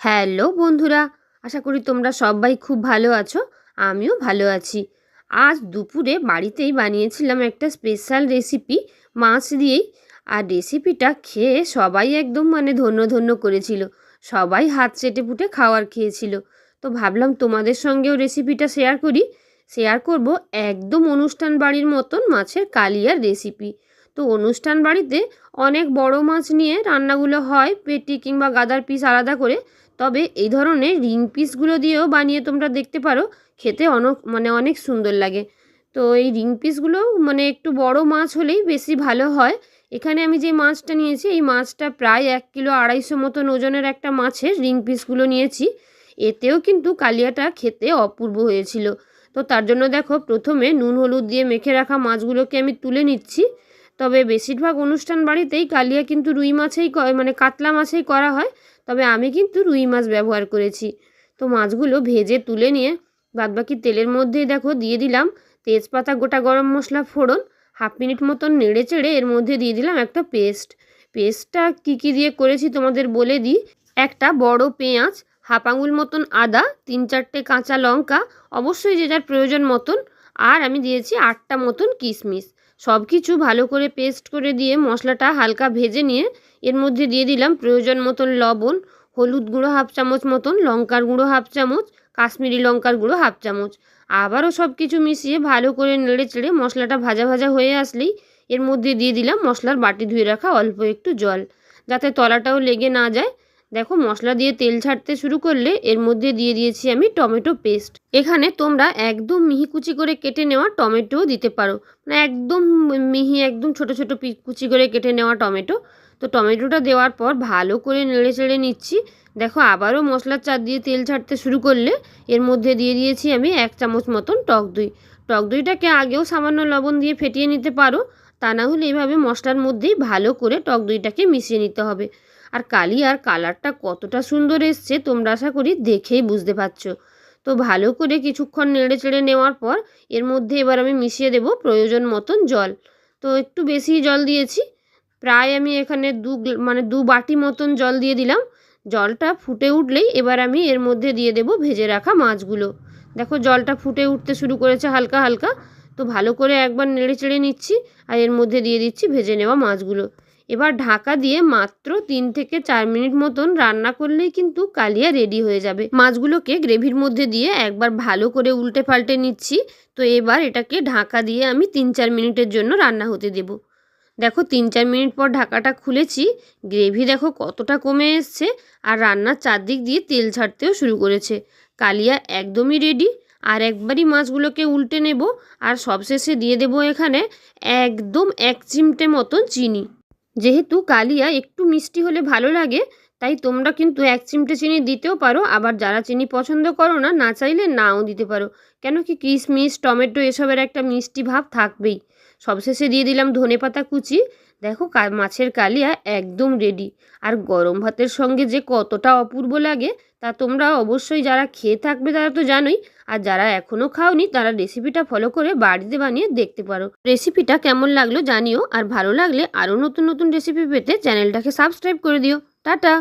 Hello বন্ধুরা, আশা করি তোমরা সবাই খুব ভালো আছো, আমিও ভালো আছি। আজ দুপুরে বাড়িতেই বানিয়েছিলাম একটা স্পেশাল রেসিপি মাছ দিয়েই। আর রেসিপিটা খেয়ে সবাই একদম মানে ধন্য ধন্য করেছিল, সবাই হাত চেটে পুটে খাওয়ার খেয়েছিল। তো ভাবলাম তোমাদের সঙ্গেও রেসিপিটা শেয়ার করি শেয়ার করব একদম অনুষ্ঠান বাড়ির মতন মাছের কালিয়ার রেসিপি তো অনুষ্ঠান বাড়িতে অনেক বড় মাছ নিয়ে রান্নাগুলো হয়, পেটি কিংবা গাদার পিস আলাদা করে তবে এই ধরনের রিং পিসগুলো দিয়েও বানিয়ে তোমরা দেখতে পারো, খেতে অনেক মানে অনেক সুন্দর লাগে। তো এই রিং পিসগুলো মানে একটু বড় মাছ হলেই বেশি ভালো হয়। এখানে আমি যে মাছটা নিয়েছি, এই মাছটা প্রায় এক কিলো আড়াইশো মতন ওজনের একটা মাছের রিং পিসগুলো নিয়েছি। এতেও কিন্তু কালিয়াটা খেতে অপূর্ব হয়েছিল। তো তার জন্য দেখো, প্রথমে নুন, হলুদ দিয়ে মেখে রাখা মাছগুলোকে আমি তুলে নিচ্ছি। তবে বেশিরভাগ অনুষ্ঠান বাড়িতেই কালিয়া কিন্তু রুই মাছেই মানে কাতলা মাছেই করা হয়। তবে আমি কিন্তু রুই মাছ ব্যবহার করেছি। তো মাছগুলো ভেজে তুলে নিয়ে বাদবাকি তেলের মধ্যেই দেখো দিয়ে দিলাম। তেজপাতা, গোটা গরম মশলা ফোড়ন, হাফ মিনিট মতন নেড়ে চেড়ে এর মধ্যে দিয়ে দিলাম একটা পেস্ট। পেস্টটা কী কী দিয়ে করেছি তোমাদের বলে দিই। একটা বড় পেঁয়াজ, হাফ আঙুল মতন আদা, তিন চারটে কাঁচা লঙ্কা, অবশ্যই যে যার প্রয়োজন মতন। আর আমি দিয়েছি আটটা মতন কিশমিশ। সব কিছু ভালো করে পেস্ট করে দিয়ে মশলাটা হালকা ভেজে নিয়ে এর মধ্যে দিয়ে দিলাম প্রয়োজন মতন লবণ, হলুদ গুঁড়ো হাফ চামচ মতন, লঙ্কার গুঁড়ো হাফ চামচ, কাশ্মীরি লঙ্কার গুঁড়ো হাফ চামচ। আবারও সব কিছু মিশিয়ে ভালো করে নেড়ে চেড়ে মশলাটা ভাজা ভাজা হয়ে আসলেই এর মধ্যে দিয়ে দিলাম মশলার বাটি ধুয়ে রাখা অল্প একটু জল, যাতে তলাটাও লেগে না যায়। দেখো মশলা দিয়ে তেল ছাড়তে শুরু করলে এর মধ্যে দিয়ে দিয়েছি আমি টমেটো পেস্ট। এখানে তোমরা একদম মিহি কুচি করে কেটে নেওয়া টমেটোও দিতে পারো। মানে একদম মিহি, একদম ছোট ছোট কুচি করে কেটে নেওয়া টমেটো। তো টমেটোটা দেওয়ার পর ভালো করে নেড়ে চেড়ে নিচ্ছি। দেখো আবারও মশলার চার দিয়ে তেল ছাড়তে শুরু করলে এর মধ্যে দিয়ে দিয়েছি আমি এক চামচ মতন টক দই। টক দইটাকে আগেও সামান্য লবণ দিয়ে ফেটিয়ে নিতে পারো। তা না হলে এইভাবে মশলার মধ্যেই ভালো করে টক দইটাকে মিশিয়ে নিতে হবে। আর কালি আর কালারটা কতটা সুন্দর এসছে তোমরা আশা করি দেখেই বুঝতে পারছ। তো ভালো করে কিছুক্ষণ নেড়ে চেড়ে নেওয়ার পর এর মধ্যে এবার আমি মিশিয়ে দেব প্রয়োজন মতন জল। তো একটু বেশি জল দিয়েছি। প্রায় আমি এখানে দু মানে দু বাটি মতন জল দিয়ে দিলাম। জলটা ফুটে উঠলেই এবার আমি এর মধ্যে দিয়ে দেব ভেজে রাখা মাছগুলো। দেখো জলটা ফুটে উঠতে শুরু করেছে হালকা হালকা। তো ভালো করে একবার নেড়ে চেড়ে নিচ্ছি আর এর মধ্যে দিয়ে দিচ্ছি ভেজে নেওয়া মাছগুলো। এবার ঢাকা দিয়ে মাত্র তিন থেকে চার মিনিট মতন রান্না করলেই কিন্তু কালিয়া রেডি হয়ে যাবে। মাছগুলোকে গ্রেভির মধ্যে দিয়ে একবার ভালো করে উল্টে পাল্টে নিচ্ছি। তো এবার এটাকে ঢাকা দিয়ে আমি তিন চার মিনিটের জন্য রান্না হতে দেবো। দেখো তিন চার মিনিট পর ঢাকাটা খুলেছি। গ্রেভি দেখো কতটা কমে এসছে আর রান্নার চারদিক দিয়ে তেল ছাড়তেও শুরু করেছে। কালিয়া একদমই রেডি আর একবারই মাছগুলোকে উল্টে নেব। আর সবশেষে দিয়ে দেব এখানে একদম এক চিমটে মতন চিনি। যেহেতু কালিয়া একটু মিষ্টি হলে ভালো লাগে, তাই তোমরা কিন্তু এক চিমটে চিনি দিতেও পারো, আবার যারা চিনি পছন্দ করো না না চাইলে নাও দিতে পারো। কেন কি কিশমিশ টমেটো এসবের একটা মিষ্টি ভাব থাকবেই। সবশেষে দিয়ে দিলাম ধনে পাতা কুচি। দেখো মাছের কালিয়া একদম রেডি আর গরম ভাতের সঙ্গে যে কতটা অপূর্ব লাগে তা তোমরা অবশ্যই যারা খেয়ে থাকবে তারা তো জানোই, আর যারা এখনও খাওনি তারা রেসিপিটা ফলো করে বাড়িতে বানিয়ে দেখতে পারো। রেসিপিটা কেমন লাগল জানিও, আর ভালো লাগলে আরও নতুন নতুন রেসিপি পেতে চ্যানেলটাকে সাবস্ক্রাইব করে দিও। টাটা!